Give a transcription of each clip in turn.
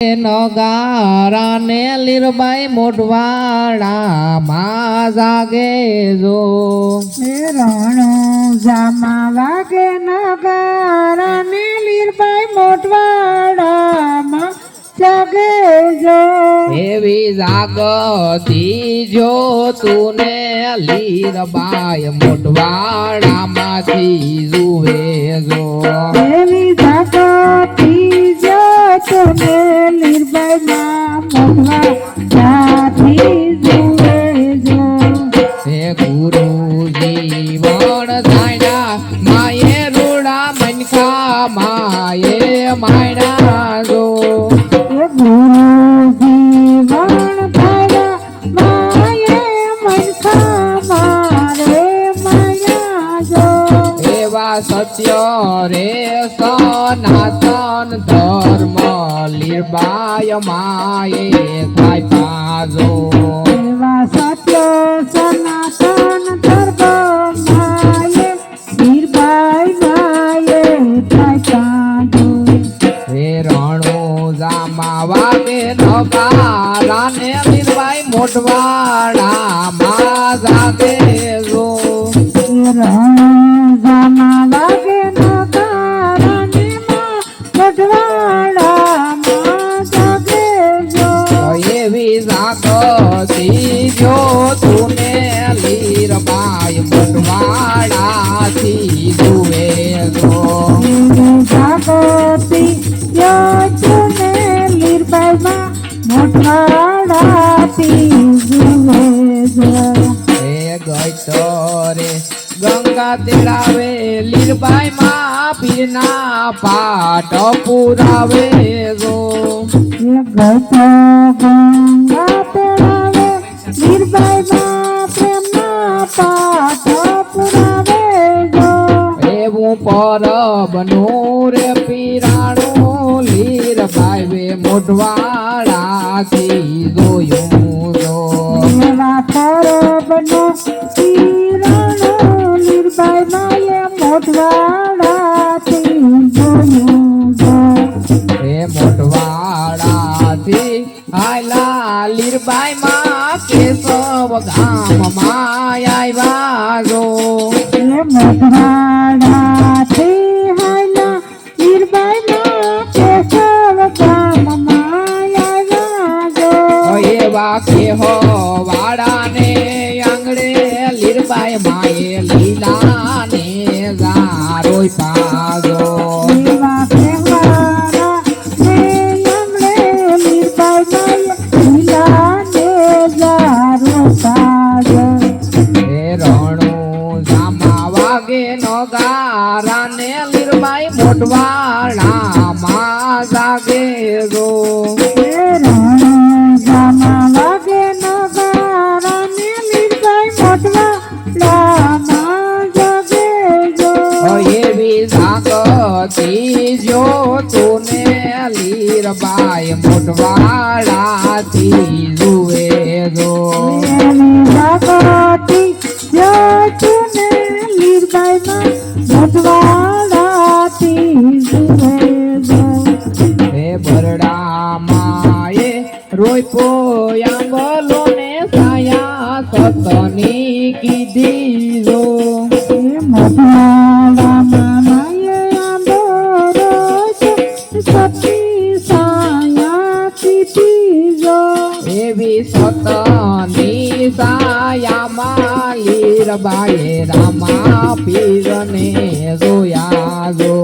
નગારા ને લીરબાઈ મોઢવાડા માં જાગે જો. રણો જામા વાગે નગારાને લીરબાઈ મોઢવાડા મોટવાડામાં જાગે જો. એવી જાગતી જો તુને લીરબાઈ મોઢવાડા માંથી જુએ જો. એવી જાગતી જો તમે લીરબાઈ માં માયે થાય પાજો ગંગા તેડાવે પીરના પાટ પુરાવે જો. એવું પરબનું રે પીરાણું લીરબાઈ વે મોઢવાડાથી જોયું જો. લીરબાઈ માં કેશવ ગામમાં આવ્યા જો એ મોઢવાડાથી હાલા લીરબાઈમાં કેશવ ગામમાં આવ્યા જો એવા કેહો વાડાને આંગણે લીરબાઈ માએ લીલા જાગતી જો તુને લીરબાઈ મોટવાડાથી જુએ જો જાગતી જચુને લીરબાઈમાં મોટવાડાથી જુએ જો હે બરડા માએ રોઈપો આંગલો ને સાયા સતની કીધી જો એવી સતની સાયામાં લીરબાએ રામા પીરને જોયા જો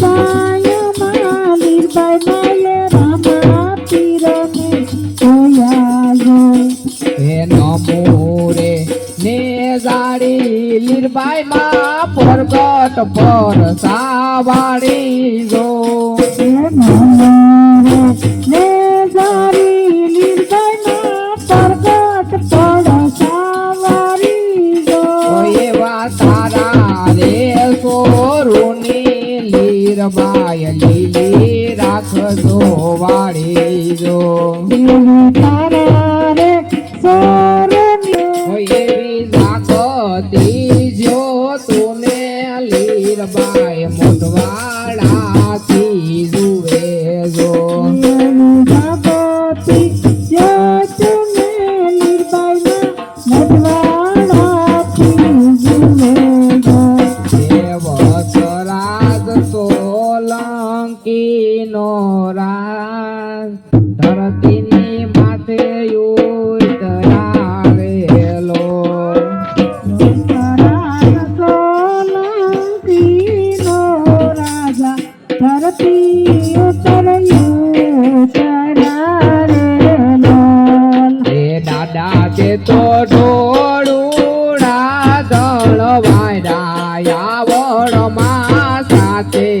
સાયામાં લીરબાઈ માયે રામા પીરને જોયા જો. હે નમોરે ને જાડી લીરબાઈ માં પરગટ પર સાવાડી જો mate.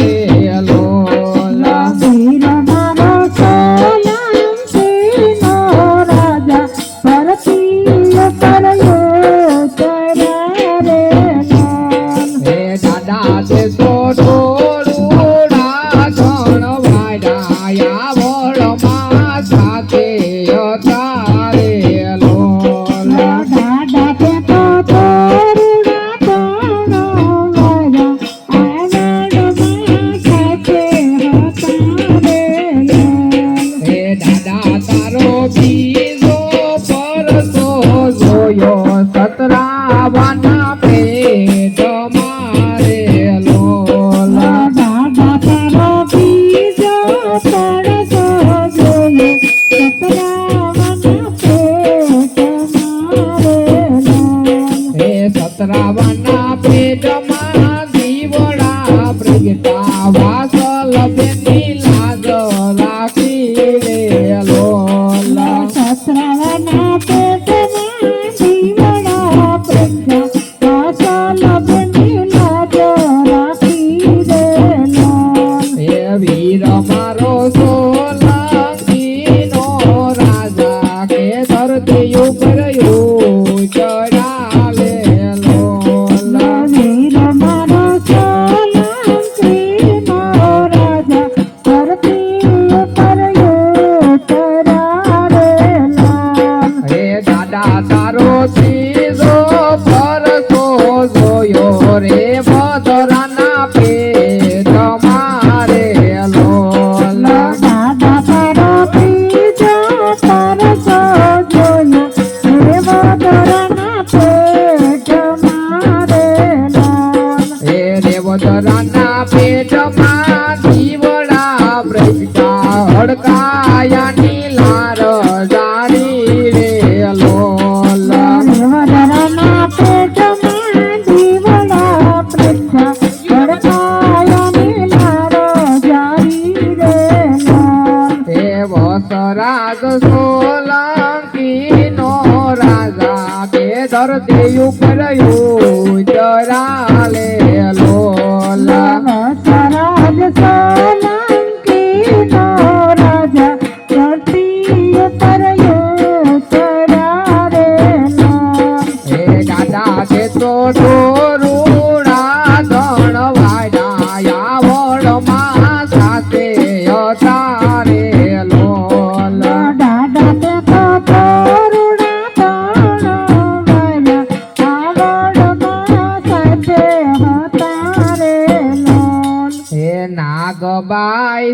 রে હસરાજ સોલંકી નો રાજા કે ધરતી ઉપર જરા લે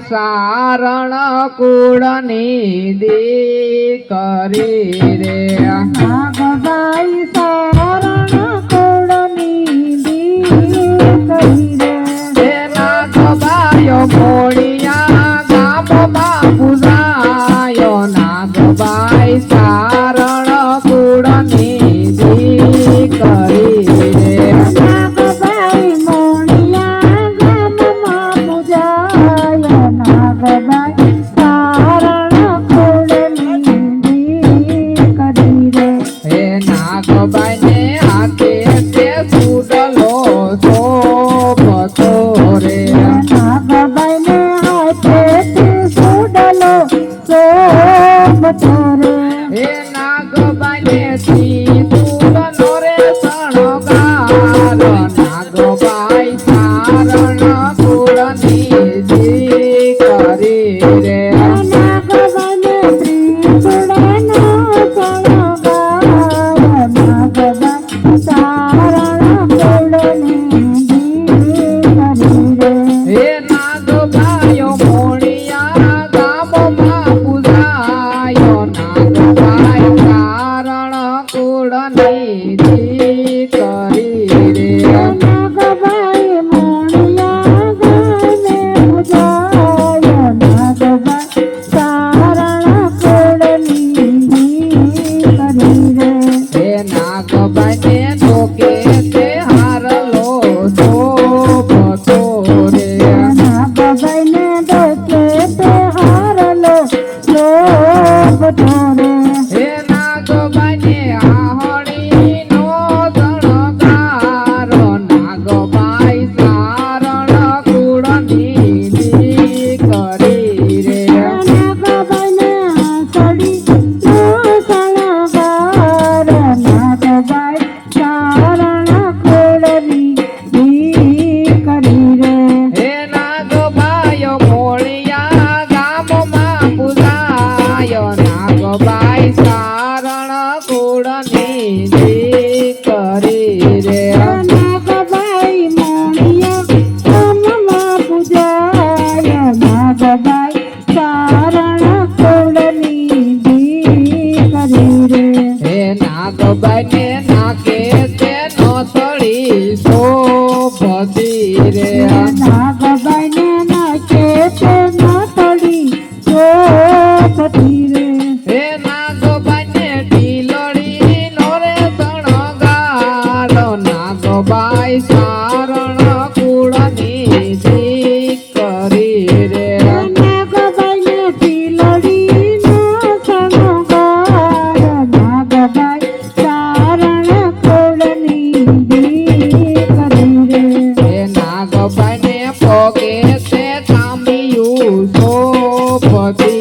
સારણ કુળની દીકરી રે. હા ગવાઈ સા রে party.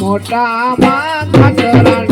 મોટા માં ખતરા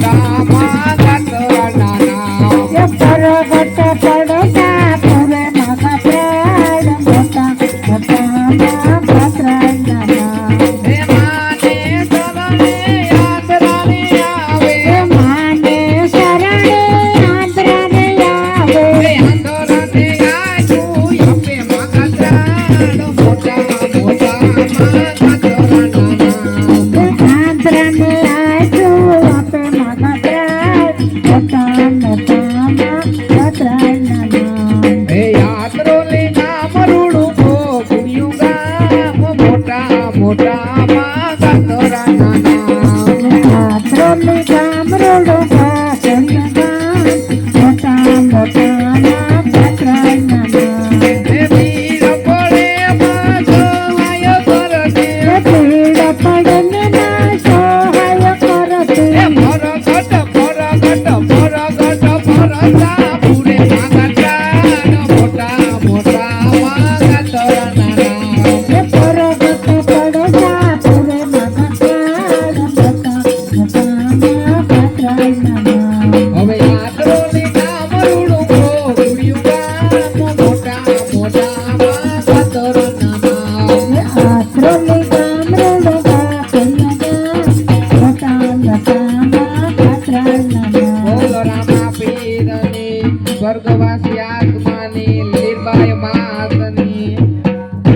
boca.